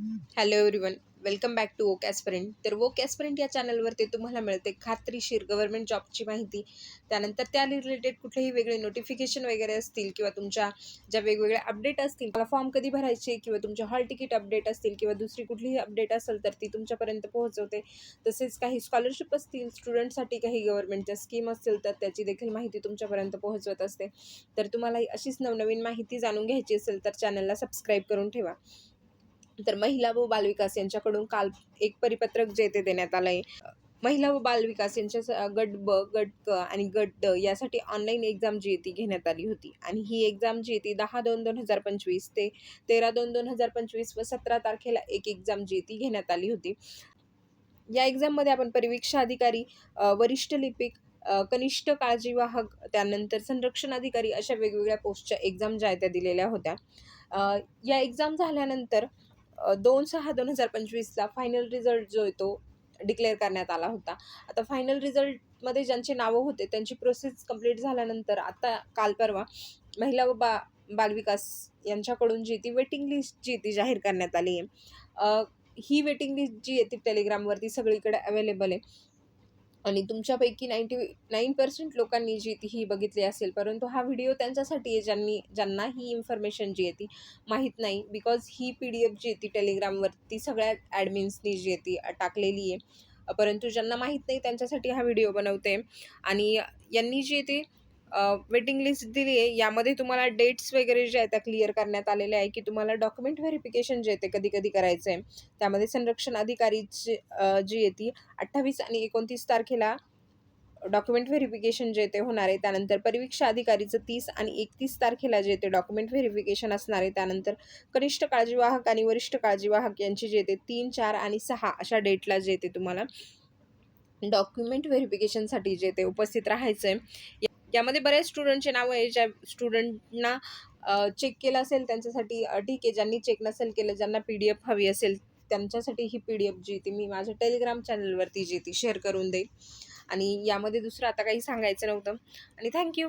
Hello everyone welcome back to oak aspirant. तर oak aspirant या चॅनलवरती तुम्हाला मिळते खात्रीशीर गव्हर्मेंट जॉबची माहिती. त्यानंतर त्या रिलेटेड कुठलेही वेगळे नोटिफिकेशन वगैरे असतील किंवा तुमच्या ज्या वेगवेगळ्या अपडेट असतील मला फॉर्म कधी भरायचे किंवा तुमच्या हॉल तिकीट अपडेट असतील किंवा दुसरी कुठलीही अपडेट असेल तर ती तुमच्यापर्यंत पोहोचवते. तसेच काही स्कॉलरशिप असतील स्टुडंटसाठी काही गव्हर्मेंटच्या स्कीम असतील तर त्याची देखील माहिती तुमच्यापर्यंत पोहोचवत असते. तर तुम्हाला अशीच नवनवीन माहिती जाणून घ्यायची असेल तर चॅनलला सबस्क्राईब करून ठेवा. तर महिला व बालविकास यांच्याकडून काल एक परिपत्रक जे ते देण्यात आलं आहे महिला व बालविकास यांच्या स- गट ब गट क आणि गट ड यासाठी ऑनलाईन एक्झाम जी आहे ती घेण्यात आली होती. आणि ही एक्झाम जी आहे ती दहा दोन दोन हजार पंचवीस ते तेरा दोन दोन हजार पंचवीस व सतरा तारखेला एक एक्झाम जी आहे ती घेण्यात आली होती. या एक्झाममध्ये आपण परिवीक्षा अधिकारी वरिष्ठ लिपिक कनिष्ठ काळजीवाहक त्यानंतर संरक्षण अधिकारी अशा वेगवेगळ्या पोस्टच्या एक्झाम ज्या आहेत त्या दिलेल्या होत्या. या एक्झाम झाल्यानंतर दोन सहा दोन हजार पंचवीसचा फायनल रिझल्ट जो आहे तो डिक्लेअर करण्यात आला होता. आता फायनल रिझल्टमध्ये ज्यांचे नावं होते त्यांची प्रोसेस कंप्लीट झाल्यानंतर आता काल परवा महिला व बा बालविकास यांच्याकडून जी ती वेटिंग लिस्ट जी ती जाहीर करण्यात आली आहे. ही वेटिंग लिस्ट जी आहे ती टेलिग्रामवरती सगळीकडे अवेलेबल आहे. आणि तुमच्यापैकी नाईंटी नाईन पर्सेंट लोकांनी जी ती ही बघितली असेल परंतु हा व्हिडिओ त्यांच्यासाठी आहे ज्यांनी ज्यांना ही इन्फॉर्मेशन जी आहे ती माहीत नाही. बिकॉज ही पी डी एफ जी आहे ती टेलिग्रामवरती सगळ्या ॲडमिन्सनी जी आहे ती टाकलेली आहे. परंतु ज्यांना माहीत नाही त्यांच्यासाठी हा व्हिडिओ बनवते. आणि यांनी जी ती वेटिंग लिस्ट दिली आहे. यामध्ये तुम्हाला डेट्स वगैरे जे आहेत त्या क्लिअर करण्यात आलेल्या आहे की तुम्हाला डॉक्युमेंट व्हेरिफिकेशन जे आहे ते कधी कधी करायचं आहे त्यामध्ये संरक्षण अधिकारीची जी येते ती अठ्ठावीस आणि एकोणतीस तारखेला डॉक्युमेंट व्हेरिफिकेशन जे ते होणार आहे. त्यानंतर परिवीक्षा अधिकारीचं तीस आणि एकतीस तारखेला जे ते डॉक्युमेंट व्हेरिफिकेशन असणार आहे. त्यानंतर कनिष्ठ काळजीवाहक आणि वरिष्ठ काळजीवाहक यांची जे ते तीन चार आणि सहा अशा डेटला जे ते तुम्हाला डॉक्युमेंट व्हेरिफिकेशनसाठी जे ते उपस्थित राहायचं आहे यामध्ये बऱ्याच स्टुडंटचे नावं आहे. ज्या स्टुडंटना चेक केलं असेल त्यांच्यासाठी ठीक आहे. ज्यांनी चेक नसेल केलं ज्यांना पी डी एफ हवी असेल त्यांच्यासाठी ही पी डी एफ जी ती मी माझ्या टेलिग्राम चॅनलवरती जी ती शेअर करून देईल आणि यामध्ये दुसरं आता काही सांगायचं नव्हतं. आणि थँक्यू